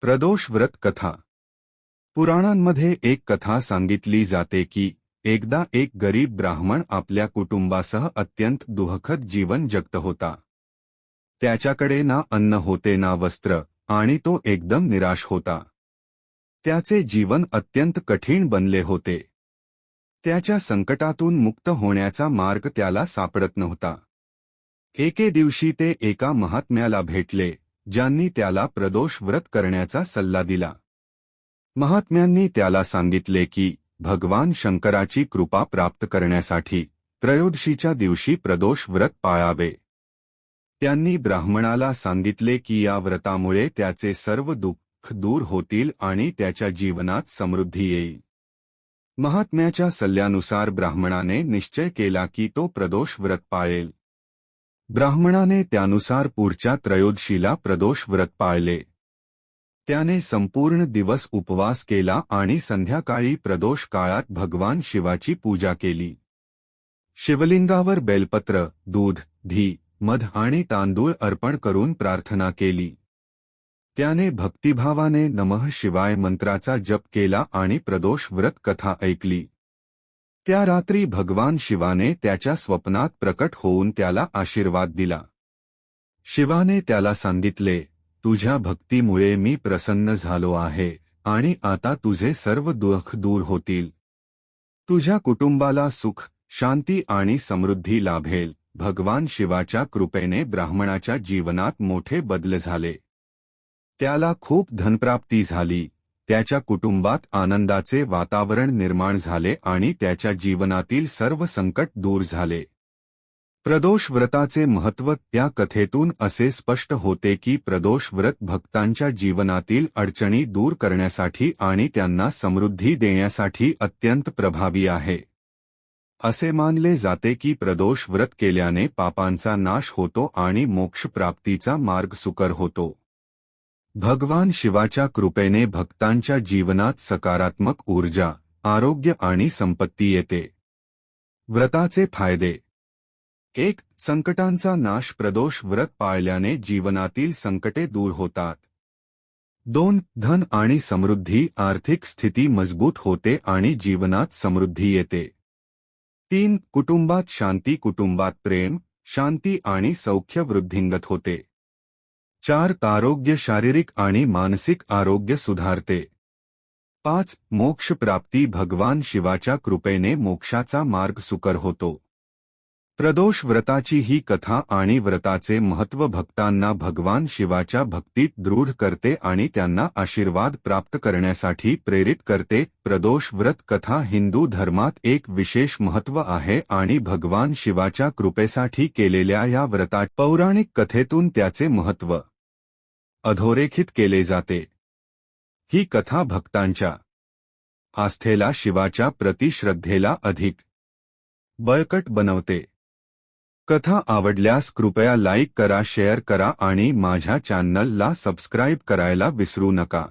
प्रदोष व्रत कथा. पुराणांमध्ये एक कथा सांगितली जाते की एकदा एक गरीब ब्राह्मण आपल्या कुटुंबासह अत्यंत दुःखद जीवन जगत होता. त्याच्याकडे ना अन्न होते ना वस्त्र आणि तो एकदम निराश होता. त्याचे जीवन अत्यंत कठीण बनले होते. त्याच्या संकटातून मुक्त होण्याचा मार्ग त्याला सापडत नव्हता. एके दिवशी ते एका महात्म्याला भेटले. ज्यांनी त्याला प्रदोष व्रत करण्याचा सल्ला दिला. महात्म्यांनी त्याला सांगितले की भगवान शंकराची कृपा प्राप्त करण्यासाठी त्रयोदशीच्या दिवशी प्रदोष व्रत पाळावे. त्यांनी ब्राह्मणाला सांगितले की या व्रतामुळे त्याचे सर्व दुःख दूर होतील आणि त्याच्या जीवनात समृद्धी येईल. महात्म्याच्या सल्ल्यानुसार ब्राह्मणाने निश्चय केला की तो प्रदोष व्रत पाळेल. ब्राह्मणाने त्यानुसार पुढच्या त्रयोदशीला प्रदोष व्रत पाळले. त्याने संपूर्ण दिवस उपवास केला आणि संध्याकाळी प्रदोष काळात भगवान शिवाची पूजा केली. शिवलिंगावर बेलपत्र दूध धी मध आणि तांदूळ अर्पण करून प्रार्थना केली. त्याने भक्तिभावाने नमः शिवाय मंत्राचा जप केला आणि प्रदोष व्रत कथा ऐकली. त्या रात्री भगवान शिवाने त्याच्या स्वप्नात प्रकट होऊन त्याला आशीर्वाद दिला. शिवाने त्याला सांगितले तुझ्या भक्तीमुळे मी प्रसन्न झालो आहे आणि आता तुझे सर्व दुःख दूर होतील. तुझ्या कुटुंबाला सुख शांती आणि समृद्धी लाभेल. भगवान शिवाच्या कृपेने ब्राह्मणाच्या जीवनात मोठे बदल झाले. त्याला खूप धनप्राप्ती झाली. त्याच्या कुटुंबात आनंदाचे वातावरण निर्माण झाले आणि त्याच्या जीवनातील सर्व संकट दूर झाले. प्रदोष व्रताचे महत्त्व त्या कथेतून असे स्पष्ट होते की प्रदोष व्रत भक्तांच्या जीवनातील अडचणी दूर करण्यासाठी आणि त्यांना समृद्धी देण्यासाठी अत्यंत प्रभावी आहे. असे मानले जाते की प्रदोष व्रत केल्याने पापांचा नाश होतो आणि मोक्षप्राप्तीचा मार्ग सुकर होतो. भगवान शिवाच्या कृपेने भक्तांच्या जीवनात सकारात्मक ऊर्जा आरोग्य आणि संपत्ती येते. व्रताचे फायदे. एक संकटांचा नाश प्रदोष व्रत पाळल्याने जीवनातील संकटे दूर होतात. दोन धन आणि समृद्धी आर्थिक स्थिती मजबूत होते आणि जीवनात समृद्धी येते. तीन कुटुंबात शांती कुटुंबात प्रेम शांती आणि सौख्य वृद्धिंगत होते. चार आरोग्य शारीरिक आणि मानसिक आरोग्य सुधारते. पाच मोक्ष प्राप्ती भगवान शिवाच्या कृपेने मोक्षाचा मार्ग सुकर होतो. प्रदोष व्रताची ही कथा आणि व्रताचे महत्त्व भक्तांना भगवान शिवाच्या भक्तीत दृढ करते आणि त्यांना आशीर्वाद प्राप्त करण्यासाठी प्रेरित करते. प्रदोष व्रत कथा हिंदू धर्मात एक विशेष महत्त्व आहे आणि भगवान शिवाच्या कृपेसाठी केलेल्या या व्रता पौराणिक कथेतून त्याचे महत्त्व अधोरेखित केले जाते. ही कथा भक्तांच्या आस्थेला शिवाच्या प्रतिश्रद्धेला अधिक बळकट बनवते. कथा आवडल्यास कृपया लाईक करा शेअर करा आणि माझ्या चॅनलला सबस्क्राईब करायला विसरू नका.